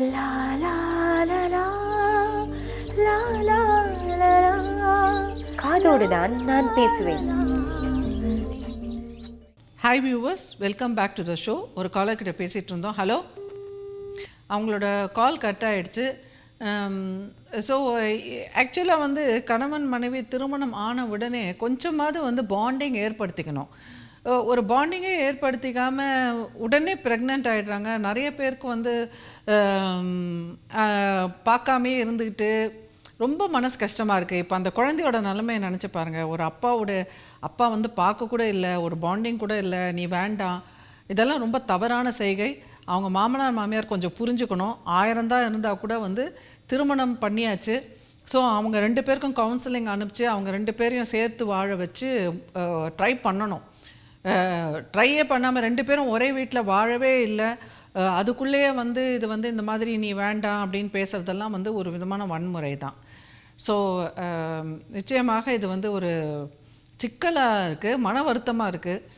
லா லா லா லா லா. காதோடு தான் நான் பேசுவேன். Hi viewers welcome back to the show ஒரு காலர் கிட்ட பேசிகிட்டு இருந்தோம். ஹலோ அவங்களோட கால் கட் ஆயிடுச்சு. ஸோ ஆக்சுவலாக வந்து கணவன் மனைவி திருமணம் ஆன உடனே கொஞ்சமாவது வந்து பாண்டிங் ஏற்படுத்திக்கணும். ஒரு பாண்டிங்கே ஏற்படுத்திக்காமல் உடனே ப்ரெக்னென்ட் ஆகிடுறாங்க நிறைய பேருக்கு வந்து பார்க்காமே இருந்துக்கிட்டு ரொம்ப மனசு கஷ்டமாக இருக்குது இப்போ அந்த குழந்தையோட நிலைமையை நினச்சி பாருங்கள் ஒரு அப்பாவோட அப்பா வந்து பார்க்க கூட இல்லை ஒரு பாண்டிங் கூட இல்லை நீ வேண்டாம். இதெல்லாம் ரொம்ப தவறான செய்கை. அவங்க மாமனார் மாமியார் கொஞ்சம் புரிஞ்சுக்கணும். ஆயிரம் தான் இருந்தால் கூட வந்து திருமணம் பண்ணியாச்சு. ஸோ அவங்க ரெண்டு பேருக்கும் கவுன்சிலிங் அனுப்பிச்சு அவங்க ரெண்டு பேரையும் சேர்த்து வாழ வச்சு ட்ரை பண்ணணும். ட்ரையே பண்ணாமல் ரெண்டு பேரும் ஒரே வீட்டில் வாழவே இல்லை. அதுக்குள்ளேயே வந்து இது வந்து இந்த மாதிரி நீ வேண்டாம் அப்படின்னு பேசுகிறதெல்லாம் வந்து ஒரு விதமான வன்முறை தான். ஸோ நிச்சயமாக இது வந்து ஒரு சிக்கலாக இருக்குது மன வருத்தமாக இருக்குது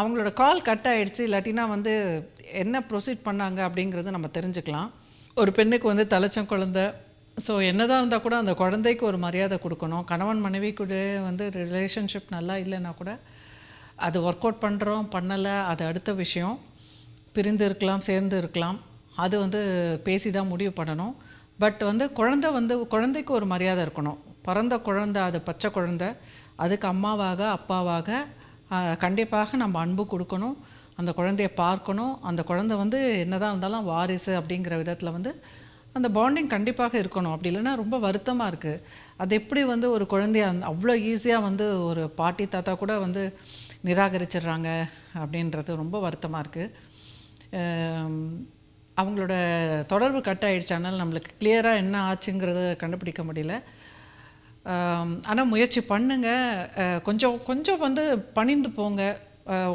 அவங்களோட கால் கட் ஆகிடுச்சு இல்லாட்டினா வந்து என்ன ப்ரொசீட் பண்ணாங்க அப்படிங்கிறது நம்ம தெரிஞ்சுக்கலாம். ஒரு பெண்ணுக்கு வந்து தலைச்சம் குழந்தை ஸோ என்னதான் இருந்தால் கூட அந்த குழந்தைக்கு ஒரு மரியாதை கொடுக்கணும். கணவன் மனைவி கூட வந்து ரிலேஷன்ஷிப் நல்லா இல்லைன்னா கூட அது ஒர்க் அவுட் பண்ணுறோம் பண்ணலை அது அடுத்த விஷயம். பிரிந்து இருக்கலாம் சேர்ந்து இருக்கலாம். அது வந்து பேசி தான் முடிவு பண்ணணும். பட் வந்து குழந்தை வந்து குழந்தைக்கு ஒரு மரியாதை இருக்கணும். பிறந்த குழந்தை அது பச்சை குழந்தை. அதுக்கு அம்மாவாக அப்பாவாக கண்டிப்பாக நம்ம அன்பு கொடுக்கணும். அந்த குழந்தைய பார்க்கணும். அந்த குழந்தை வந்து என்னதான் இருந்தாலும் வாரிசு அப்படிங்கிற விதத்தில் வந்து அந்த பாண்டிங் கண்டிப்பாக இருக்கணும். அப்படி இல்லைன்னா ரொம்ப வருத்தமாக இருக்குது அது எப்படி வந்து ஒரு குழந்தைய அவ்வளோ ஈஸியாக வந்து ஒரு பாட்டி தாத்தா கூட வந்து நிராகரிச்சிடுறாங்க அப்படின்றது ரொம்ப வருத்தமாக இருக்குது அவங்களோட தொடர்பு கட் ஆயிடுச்சு. அதனால் நம்மளுக்கு கிளியராக என்ன ஆச்சுங்கிறத கண்டுபிடிக்க முடியல. ஆனால் முயற்சி பண்ணுங்கள் கொஞ்சம் கொஞ்சம் வந்து பணிந்து போங்க.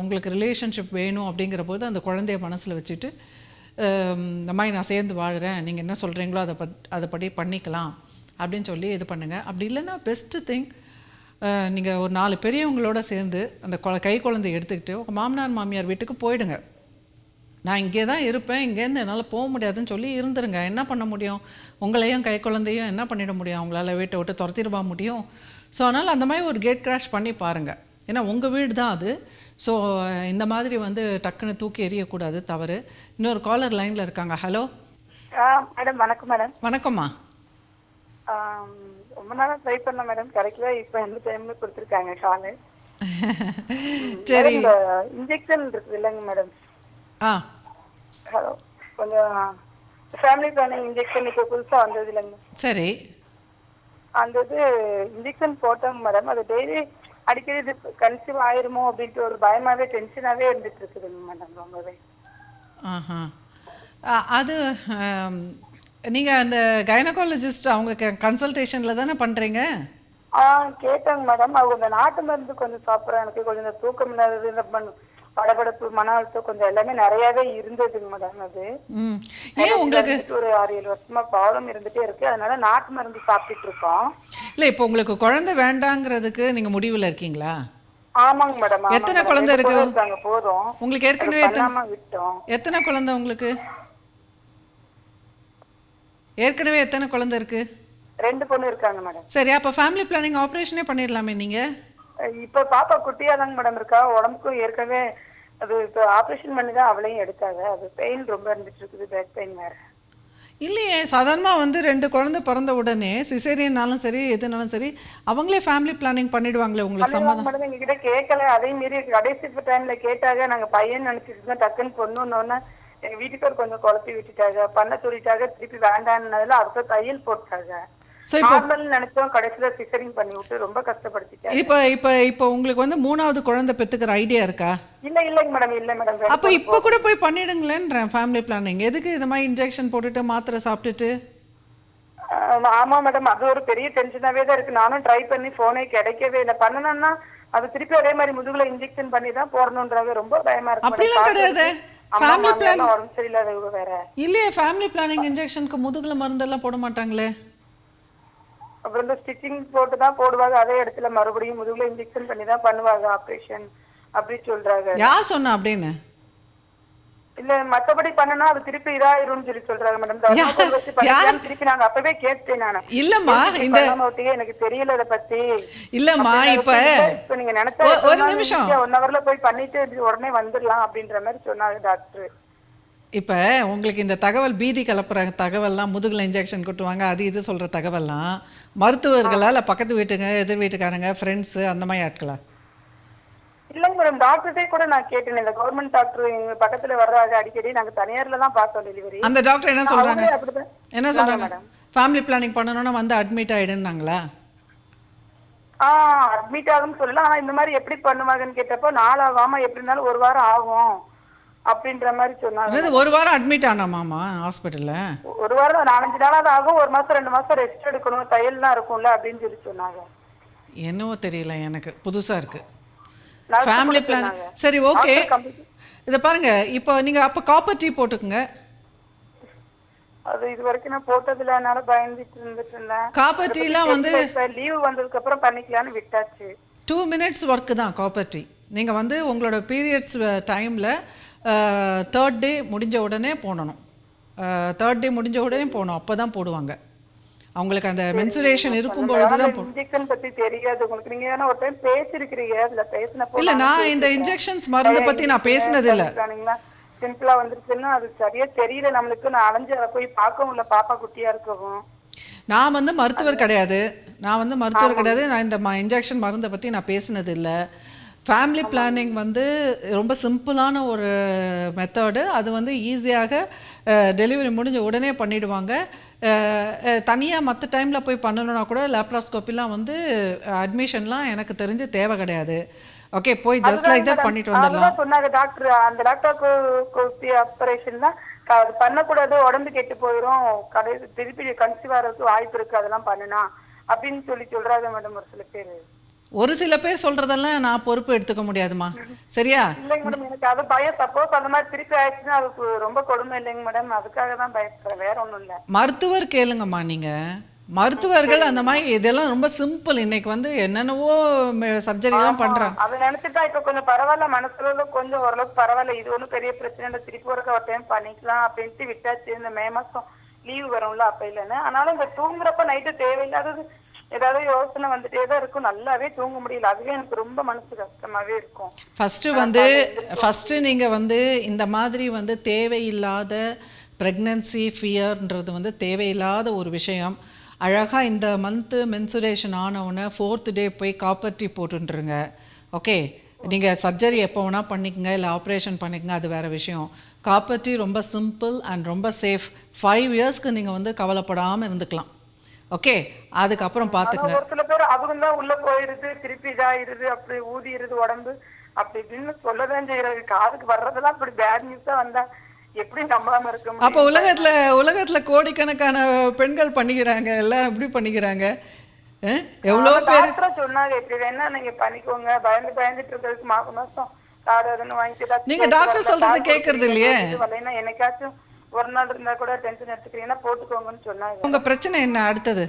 உங்களுக்கு ரிலேஷன்ஷிப் வேணும் அப்படிங்கிற போது அந்த குழந்தைய மனசில் வச்சுட்டு இந்த மாதிரி நான் சேர்ந்து வாழ்கிறேன் நீங்கள் என்ன சொல்கிறீங்களோ அதை பட் அதை படி பண்ணிக்கலாம். அப்படின்னு சொல்லி இது பண்ணுங்கள் அப்படி இல்லைன்னா பெஸ்ட்டு திங் நீங்கள் ஒரு நாலு பெரியவங்களோட சேர்ந்து அந்த கொ கை குழந்தைய எடுத்துக்கிட்டு உங்கள் மாமனார் மாமியார் வீட்டுக்கு போயிடுங்க. நான் இங்கே தான் இருப்பேன் இங்கேருந்து என்னால் போக முடியாதுன்னு சொல்லி இருந்துருங்க. என்ன பண்ண முடியும்? உங்களையும் கை குழந்தையும் என்ன பண்ணிட முடியும்? அவங்களால வீட்டை விட்டு துரத்திடுவா முடியும்? ஸோ அதனால் அந்த மாதிரி ஒரு கேட் கிராஷ் பண்ணி பாருங்கள் ஏன்னா உங்கள் வீடு தான் அது. ஸோ இந்த மாதிரி வந்து டக்குன்னு தூக்கி எறியக்கூடாது தவறு. இன்னொரு காலர் லைனில் இருக்காங்க. ஹலோ ஆ மேடம் வணக்கம் மேடம் வணக்கம்மா. ரொம்ப நாளா ட்ரை பண்ண மேடம் கிடைக்கல. இப்போ எந்த டைம்ல கொடுத்துருக்காங்க? காலு சரி. இன்ஜெக்ஷன் இருக்குது இல்லைங்க மேடம் ஆ. ஹலோ. கொஞ்சம் ஃபேமிலி பிளானிங் இன்ஜெக்ஷன் இப்போ புதுசா வந்தது இல்லைங்க. சரி. அந்த இது இன்ஜெக்ஷன் போட்டாங்க மேடம் அது டெய்லி அடிக்கடி இது கன்சீவ் ஆயிருமோ அப்படின்ட்டு ஒரு பயமாவே டென்ஷனாவே இருந்துட்டு இருக்குதுங்க மேடம் ரொம்பவே. ஆஹா. அது நீங்கள் அந்த கைனகாலஜிஸ்ட் அவங்க கன்சல்டேஷனில் தானே பண்ணுறீங்க ஆ கேட்டாங்க மேடம் அவங்க இந்த நாட்டு மருந்து கொஞ்சம் சாப்பிட்றேன். எனக்கு கொஞ்சம் இந்த தூக்கம் இந்த படபடப்பு மன அழுத்தம் கொஞ்சம் எல்லாமே நிறையவே இருந்ததுங்க மேடம் அது. ஏன் உங்களுக்கு ஒரு ஆறு ஏழு வருஷமா ப்ராப்ளம் இருந்துட்டே இருக்கு. அதனால நாட்டு மருந்து சாப்பிட்டுட்டு இருக்கோம். இல்லை இப்போ உங்களுக்கு குழந்தை வேண்டாங்கிறதுக்கு நீங்கள் முடிவில் இருக்கீங்களா? ஆமாங்க மேடம் எத்தனை. குழந்தை இருக்கு? போதும் உங்களுக்கு ஏற்கனவே விட்டோம். எத்தனை குழந்தை உங்களுக்கு? ஏற்கனவே எத்தனை குழந்தை இருக்கு? ரெண்டு பொண்ணு இருக்காங்க மேடம். சரி அப்போ ஃபேமிலி பிளானிங் ஆப்ரேஷனே பண்ணிடலாமே நீங்கள் இப்ப பாப்பா குட்டியா தாங்க மேடம் இருக்கா. உடம்புக்கும் ஏற்கனவே அது இப்போ ஆபரேஷன் பண்ணி தான் அவளையும் எடுத்தாங்க. அது பெயின் ரொம்ப இருந்துட்டு இருக்குது பேக் பெயின் வேற. இல்லையே சாதாரணமாக வந்து ரெண்டு குழந்தை பிறந்த உடனே சிசேரியனாலும் சரி எதுனாலும் சரி அவங்களே ஃபேமிலி பிளானிங் பண்ணிடுவாங்களே உங்களுக்கு சம்மதம்? மேடம். எங்ககிட்ட கேட்கல. அதே மீறி கடைசி டைம்ல கேட்டாங்க. நாங்க பையன் நினைச்சிட்டு இருந்தோம். டக்குன்னு பொண்ணுன்னொன்னு எங்க வீட்டுக்கார் கொஞ்சம் குழப்பி விட்டுட்டாங்க. பண்ண சொல்லிட்டாங்க. திருப்பி வேண்டான்னதுல அடுத்த தையல் போட்டாங்க. இப்போ நார்மல் நினைச்சோம். கடைசியில சிசரிங் பண்ணி விட்டு ரொம்ப கஷ்டப்படுத்திட்டாங்க இப்போ இப்போ இப்போ உங்களுக்கு வந்து மூணாவது குழந்தை பெற்றுக்கிற ஐடியா இருக்கா? இல்ல இல்லைங்க மேடம் இல்ல மேடம் அப்போ இப்போ கூட போய் பண்ணிடுங்களேன்றேன் ஃபேமிலி பிளானிங் எதுக்கு இது மாதிரி இன்ஜெக்ஷன் போட்டுட்டு மாத்திரை சாப்பிட்டுட்டு? ஆமா மேடம் அது ஒரு பெரிய டென்ஷனாவே தான் இருக்கு. நானும் ட்ரை பண்ணி போனே கிடைக்கவே இல்லை. பண்ணணும்னா அது திருப்பி அதே மாதிரி முதுகுல இன்ஜெக்ஷன் பண்ணி தான் போடணுன்றாங்க ரொம்ப பயமா இருக்கு. அப்படிலாம் கிடையாது. Family மாமியார்லாம் உடம்பு சரியில்லாதவங்க வேற. இல்லையே ஃபேமிலி பிளானிங் இன்ஜெக்ஷனுக்கு முதுகுல மருந்தெல்லாம் போட மாட்டாங்களே? அப்புறம் இந்த ஸ்டிச்சிங் போட்டு தான் போடுவாங்க. அதே இடத்துல மறுபடியும் முதுகுல இன்ஜெக்ஷன் பண்ணி தான் பண்ணுவாங்க ஆபரேஷன் அப்படி சொல்றாங்க. யார் சொன்னா அப்படின்னு? இல்ல மத்தபடி பண்ணனா அது திருப்பி இதாயிரும்னு சொல்லி சொல்றாங்க மேடம் வச்சு திருப்பி நாங்க அப்பவே கேட்டேன் நானு. இல்லம்மா இந்த எனக்கு தெரியல இத பத்தி. இல்லம்மா இப்ப இப்ப நீங்க நினைச்சா ஒரு நிமிஷம். ஒன் ஹவர்ல போய் பண்ணிட்டு உடனே வந்துடலாம் அப்படின்ற மாதிரி சொன்னாங்க டாக்டர். இப்போ உங்களுக்கு இந்த தகவல் பீதி கலப்புற தகவல்லாம் முதுகில் இன்ஜெக்ஷன் கொட்டுவாங்க அது இது சொல்கிற தகவல்லாம் மருத்துவர்களா இல்லை பக்கத்து வீட்டுங்க எதிர் வீட்டுக்காரங்க ஃப்ரெண்ட்ஸு அந்த மாதிரி ஆட்களா? மேடம் டாக்டர்கிட்டே கூட நான் கேட்டேன் இந்த கவர்மெண்ட் டாக்டர் எங்க பக்கத்துல வர்றாங்க அடிக்கடி நாங்க தனியார்ல தான் பார்த்தோம் டெலிவரி அந்த டாக்டர் என்ன அப்படிதான். என்ன சொல்கிறாங்க ஃபேமிலி பிளானிங் பண்ணணும்னா வந்து அட்மிட் ஆகிடுன்னாங்களா ஆஹ் அட்மிட் ஆகும்னு சொல்லலாம். ஆனா இந்த மாதிரி எப்படி பண்ணுவாங்கன்னு கேட்டப்போ நாளாகாம எப்படி இருந்தாலும் ஒரு வாரம் ஆகும் அப்படின்ற மாதிரி சொன்னாங்க. ஒரு வாரம் அட்மிட் ஆனாமாமா ஹாஸ்பிட்டலில் ஒரு வாரம் நாலஞ்சு நாளாவது ஆகும். ஒரு மாசம் ரெண்டு மாசம் ரெஸ்ட் எடுக்கணும். தையல்லாம் இருக்கும்ல அப்படின்னு சொல்லி சொன்னாங்க. என்னவோ தெரியல எனக்கு. புதுசாக இருக்குது Nurse ஃபேமிலி பிளான். சரி ஓகே இதை பாருங்க இப்போ நீங்கள் அப்போ காப்பர் டீ போட்டுக்குங்க. அது இது வரைக்கும் நான் போட்டதுல அதனால பயந்துட்டு இருந்துட்டு இருந்தேன். காப்பர் டீலாம் வந்து லீவு வந்ததுக்கு அப்புறம் பண்ணிக்கலாம்னு விட்டாச்சு. டூ மினிட்ஸ் ஒர்க்கு தான் காப்பர் டீ நீங்கள் வந்து உங்களோட பீரியட்ஸ் டைமில் தேர்ட் டே முடிஞ்ச உடனே போடணும். தேர்ட் டே முடிஞ்ச உடனே போகணும் அப்போ தான் போடுவாங்க. அவங்களுக்கு அந்த மென்சுரேஷன் இருக்கும் பொழுது தான் இன்ஜெக்ஷன் பத்தி தெரியாது உங்களுக்கு. நீங்க ஏன்னா ஒரு டைம் பேசிருக்கிறீங்க. அதுல பேசினப்போ இல்லை நான் இந்த இன்ஜெக்ஷன்ஸ் மருந்து பற்றி நான் பேசினது இல்லை. சிம்பிளா வந்துருச்சுன்னா அது சரியா தெரியல நம்மளுக்கு. நான் அலைஞ்சு போய் பார்க்கவும் இல்ல. பாப்பா குட்டியா இருக்கவும். நான் வந்து மருத்துவர் கிடையாது. நான் வந்து மருத்துவர் கிடையாது. நான் இந்த இன்ஜெக்ஷன் மருந்தை பற்றி நான் பேசினது இல்லை. ஃபேமிலி பிளானிங் வந்து ரொம்ப சிம்பிளான ஒரு மெத்தடு அது வந்து ஈஸியாக டெலிவரி முடிஞ்ச உடனே பண்ணிடுவாங்க. தனியாக மற்ற டைமில் போய் பண்ணணும்னா கூட லேப்ராஸ்கோப்பிலாம் வந்து அட்மிஷன்லாம் எனக்கு தெரிஞ்சு தேவை கிடையாது. ஓகே போய் ஜஸ்ட் லைக் தட் பண்ணிட்டு வந்துடலாம். சொன்னாங்க டாக்டர் அந்த டாக்டர் ஆபரேஷன் தான் பண்ணக்கூடாது உடம்பு கெட்டு போயிரும் கடை திருப்பி கன்சீவ் ஆகிறதுக்கு வாய்ப்பு இருக்கு அதெல்லாம் பண்ணுனா அப்படின்னு சொல்லி சொல்றாங்க மேடம் ஒரு சில பேர். ஒரு சில பேர் சொல்கிறதெல்லாம் நான் பொறுப்பு எடுத்துக்க முடியாதுமா சரியா? இல்லைங்க மேடம் எனக்கு அது பயம். சப்போஸ் அந்த மாதிரி திருப்பி ஆயிடுச்சுன்னா அதுக்கு ரொம்ப கொடுமை இல்லைங்க மேடம் அதுக்காக தான் பயப்படுறேன். வேற ஒண்ணும் இல்ல. மருத்துவர் கேளுங்கம்மா நீங்க. மருத்துவர்கள் அந்த மாதிரி இதெல்லாம் ரொம்ப சிம்பிள் இன்னைக்கு வந்து என்னென்னவோ சர்ஜரிலாம் பண்றாங்க. அதை நினைச்சுட்டா இப்ப கொஞ்சம் பரவாயில்ல. மனசுல கொஞ்சம் ஓரளவுக்கு பரவாயில்ல. இது ஒண்ணும் பெரிய பிரச்சனை இல்லை திருப்பி ஒருக்க ஒரு டைம் பண்ணிக்கலாம் அப்படின்ட்டு விட்டாச்சு. இந்த மே மாசம் லீவு வரும்ல அப்ப இல்லைன்னு. ஆனாலும் இந்த தூங்குறப்ப நைட்டு தேவையில்லாதது ஏதாவது யோசனை வந்துட்டே தான் இருக்கும். நல்லாவே தூங்க முடியல. அதுவே எனக்கு ரொம்ப மனசு கஷ்டமாவே இருக்கும். ஃபஸ்ட்டு வந்து ஃபஸ்ட்டு நீங்கள் வந்து இந்த மாதிரி வந்து தேவையில்லாத ப்ரெக்னன்சி ஃபியர்ன்றது வந்து தேவையில்லாத ஒரு விஷயம். அழகாக இந்த மந்த்து மென்சுரேஷன் ஆனவுடனே ஃபோர்த் டே போய் காப்பர் டீ போட்டுருங்க ஓகே நீங்கள் சர்ஜரி எப்போ வேணால் பண்ணிக்கங்க. இல்லை ஆப்ரேஷன் பண்ணிக்கங்க. அது வேறு விஷயம். காப்பர் டீ ரொம்ப சிம்பிள் அண்ட் ரொம்ப சேஃப் ஃபைவ் இயர்ஸ்க்கு நீங்கள் வந்து கவலைப்படாமல் இருந்துக்கலாம். ஓகே அதுக்கப்புறம் பார்த்துக்குங்க ஒரு சில பேர் அவங்க தான் உள்ள போயிருது திருப்பி இதாயிருது அப்படி ஊதிடுது உடம்பு. அப்படி இப்படின்னு சொல்லதான் செய்யறாங்க காதுக்கு வர்றதெல்லாம் அப்படி பேட் நியூஸா வந்தா எப்படி நம்பாம இருக்க முடியும்? அப்போ உலகத்துல உலகத்துல கோடிக்கணக்கான பெண்கள் பண்ணிக்கிறாங்க. எல்லாம் எப்படி பண்ணிக்கிறாங்க. அஹ்? எவ்வளோ பேர்? சொன்னாங்க. இப்படி வேணா நீங்க பண்ணிக்கோங்க. பயந்து பயந்துட்டு இருக்கிறதுக்கு மாசம் மாசம் கார் அதுன்னு வாங்கிட்டு நீங்க டாக்டர் சொல்றதை கேட்கறது இல்லையே? என்னைக்காச்சும் ஒரு நாள் இருந்தா கூட டென்ஷன் எடுத்துக்கிறீங்கன்னா போட்டுக்கோங்கன்னு சொன்னாங்க. உங்க பிரச்சனை என்ன அடுத்தது?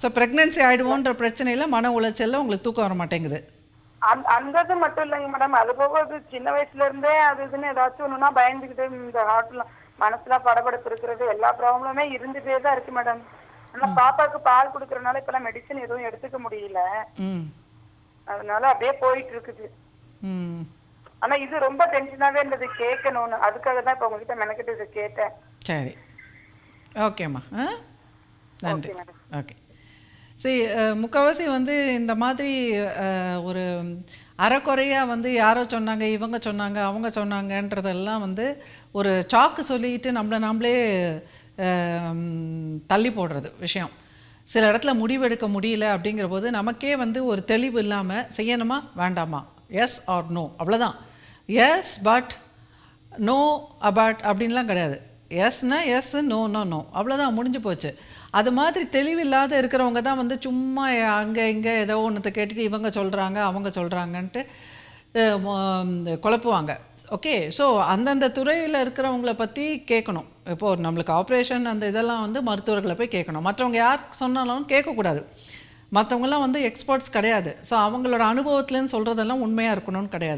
ஸோ ப்ரெக்னென்சி ஆயிடுவோன்ற பிரச்சனையில மன உளைச்சல்ல உங்களுக்கு தூக்கம் வர மாட்டேங்குது. அந்த அந்த இது மட்டும் இல்லைங்க மேடம் அது போக அது சின்ன வயசுல இருந்தே அது இதுன்னு ஏதாச்சும் ஒண்ணுனா பயந்துக்கிட்டு இந்த ஹார்ட்ல மனசுல படபடப்பு இருக்கிறது எல்லா ப்ராப்ளமே இருந்துட்டே தான் இருக்கு மேடம் ஆனா பாப்பாக்கு பால் குடுக்கறதுனால இப்பெல்லாம் மெடிசன் எதுவும் எடுத்துக்க முடியல. ம். அதனால அப்படியே போயிட்டு இருக்குது. ம். ஆனா இது ரொம்ப டென்ஷனாவே இருந்தது. கேட்கணும்னு. அதுக்காக தான் இப்ப உங்ககிட்ட மெனக்கிட்டு இதை கேட்டேன். சரி. ஓகேம்மா ஆ? நன்றி. ஓகே சரி முக்கால்வாசி வந்து இந்த மாதிரி ஒரு அறக்குறையாக வந்து யாரோ சொன்னாங்க இவங்க சொன்னாங்க அவங்க சொன்னாங்கன்றதெல்லாம் வந்து ஒரு சாக்கு சொல்லிட்டு நம்மளை நாமளே தள்ளி போடுறது விஷயம். சில இடத்துல முடிவெடுக்க முடியல அப்படிங்கிற போது நமக்கே வந்து ஒரு தெளிவு இல்லாமல் செய்யணுமா? வேண்டாமா? எஸ் ஆர் நோ அவ்வளோதான் எஸ் பட் நோ அபட் அப்படின்லாம் கிடையாது. எஸ்னா எஸ் நோ நோ நோ அவ்வளோதான் முடிஞ்சு போச்சு. அது மாதிரி தெளிவில்லாத இருக்கிறவங்க தான் வந்து சும்மா அங்கே இங்கே ஏதோ ஒன்றத்தை கேட்டுட்டு இவங்க சொல்கிறாங்க அவங்க சொல்கிறாங்கன்ட்டு குழப்புவாங்க. ஓகே ஸோ அந்தந்த துறையில் இருக்கிறவங்கள பற்றி கேட்கணும் இப்போது நம்மளுக்கு ஆப்ரேஷன் அந்த இதெல்லாம் வந்து மருத்துவர்களை போய் கேட்கணும் மற்றவங்க யார் சொன்னாலும் கேட்கக்கூடாது மற்றவங்கலாம் வந்து எக்ஸ்பர்ட்ஸ் கிடையாது. ஸோ அவங்களோட அனுபவத்துலேருந்து சொல்கிறதெல்லாம் உண்மையாக இருக்கணும்னு கிடையாது.